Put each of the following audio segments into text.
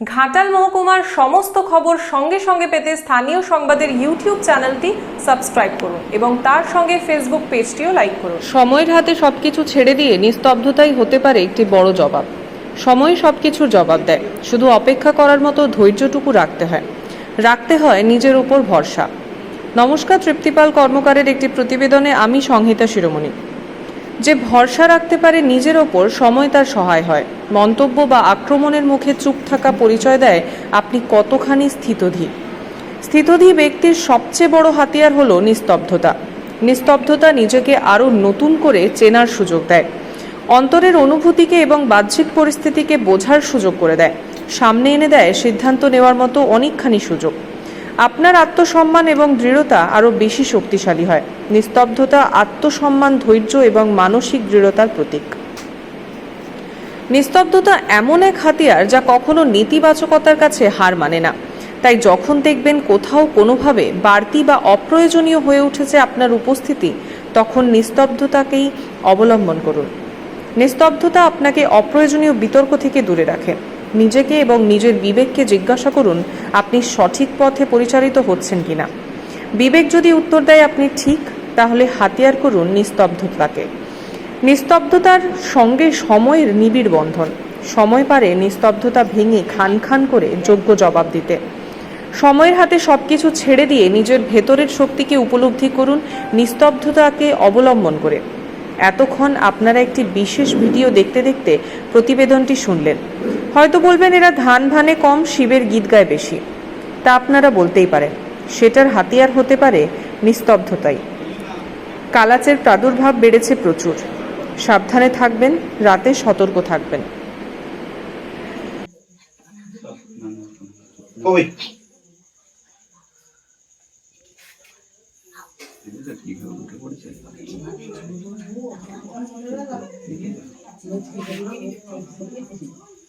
ঘাটাল মহকুমার সমস্ত খবর সঙ্গে সঙ্গে পেতে স্থানীয় সংবাদের ইউটিউব চ্যানেলটি সাবস্ক্রাইব করুন এবং তার সঙ্গে ফেসবুক পেজটিও লাইক করুন। সময়ের হাতে সবকিছু ছেড়ে দিয়ে নিস্তব্ধতাই হতে পারে একটি বড় জবাব। সময় সবকিছুর জবাব দেয়। শুধু অপেক্ষা করার মতো ধৈর্যটুকু রাখতে হয়। রাখতে হয় নিজের উপর ভরসা। নমস্কার, তৃপ্তিপাল কর্মকারের একটি প্রতিবেদনে আমি সংহিতা শিরোমণি। যে ভরসা রাখতে পারে নিজের ওপর সময় তার সহায় হয়। মন্তব্য বা আক্রমণের মুখে চুপ থাকা পরিচয় দেয় আপনি কতখানি স্থিতধী। স্থিতধী ব্যক্তির সবচেয়ে বড় হাতিয়ার হলো নিস্তব্ধতা। নিস্তব্ধতা নিজেকে আরও নতুন করে চেনার সুযোগ দেয়। অন্তরের অনুভূতিকে এবং বাহ্যিক পরিস্থিতিকে বোঝার সুযোগ করে দেয়। সামনে এনে দেয় সিদ্ধান্ত নেওয়ার মতো অনেকখানি সুযোগ। আপনার আত্মসম্মান এবং দৃঢ়তা আরও বেশি শক্তিশালী হয়। নিস্তব্ধতা, আত্মসম্মান, ধৈর্য এবং মানসিক দৃঢ়তার প্রতীক। নিস্তব্ধতা এমন এক হাতিয়ার যা কখনো নেতিবাচকতার কাছে হার মানে না। তাই যখন দেখবেন কোথাও কোনোভাবে বাড়তি বা অপ্রয়োজনীয় হয়ে উঠেছে আপনার উপস্থিতি, তখন নিস্তব্ধতাকেই অবলম্বন করুন। নিস্তব্ধতা আপনাকে অপ্রয়োজনীয় বিতর্ক থেকে দূরে রাখে। নিজেকে এবং নিজের বিবেককে জিজ্ঞাসা করুন, আপনি সঠিক পথে পরিচালিত হচ্ছেন কিনা। বিবেক যদি উত্তর দেয় আপনি ঠিক, তাহলে হাতিয়ার করুন নিস্তব্ধতাকে। নিস্তব্ধতার সঙ্গে সময়ের নিবিড় বন্ধন। সময় পারে নিস্তব্ধতা ভেঙে খান খান করে যোগ্য জবাব দিতে। সময়ের হাতে সবকিছু ছেড়ে দিয়ে নিজের ভেতরের শক্তিকে উপলব্ধি করুন, নিস্তব্ধতাকে অবলম্বন করে। এতক্ষণ আপনারা একটি বিশেষ ভিডিও দেখতে দেখতে প্রতিবেদনটি শুনলেন। হয়তো বলবেন এরা ধান ভানে কম শিবের গীত গায় বেশি। তা আপনারা বলতেই পারেন। সেটার হাতিয়ার হতে পারে নিস্তব্ধতাই। কালাচের প্রাদুর্ভাব বেড়েছে প্রচুর। সাবধানে থাকবেন, রাতে সতর্ক থাকবেন।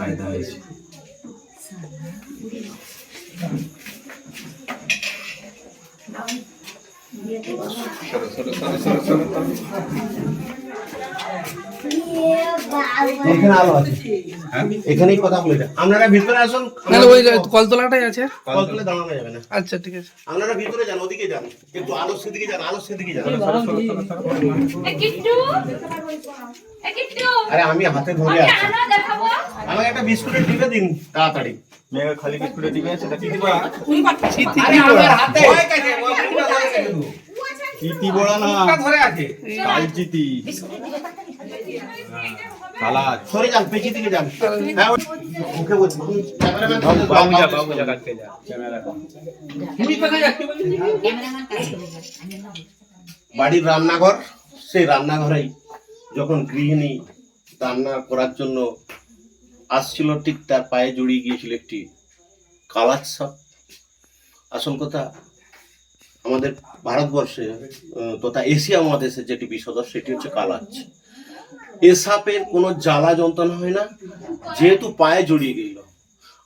फायदा Não. এখানে আলো আছে। এখানেই কথা বলে আপনারা ভিতরে আসুন না না, ওই কলতলাটাই আছে। কল দাঁড়ানো যাবে না। আচ্ছা ঠিক আছে। আপনারা ভিতরে যান ওদিকে যান। একটু আলোর সেদিকে যান আলোর সেদিকে যান। কিট্টু? এ কিট্টু? আরে আমি হাতে ধরে আছি। আমাকে একটা বিস্কুটের দিবে দিন তাড়াতাড়ি। মেয়ের খালি বিস্কুটে দিবে সেটা কি দিবা আরে আমার হাতে। চিতি বড়া না। কালচিতি। সালাদ সরে যান পেছি দিকে যান। ওকে বলছি বাবু যা বাবু যা কাটতে যা বাড়ির রান্নাঘর সেই রান্নাঘরেই যখন গৃহিণী রান্না করার জন্য আসছিল ঠিক তার পায়ে জড়িয়ে গিয়েছিল একটি কালাচ সাপ আসল কথা আমাদের ভারতবর্ষে তথা এশিয়া মহাদেশে যেটি বিষধর সেটি হচ্ছে কালাচ এ সাপের কোনো জ্বালা যন্ত্রণা হয় না, যেহেতু পায়ে জড়িয়ে গেল।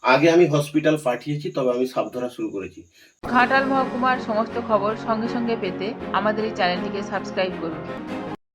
আগে আমি হসপিটাল পাঠিয়েছি, তবে আমি সাপ ধরা শুরু করেছি। ঘাটাল মহকুমার সমস্ত খবর সঙ্গে সঙ্গে পেতে আমাদের এই চ্যানেলটিকে সাবস্ক্রাইব করুন।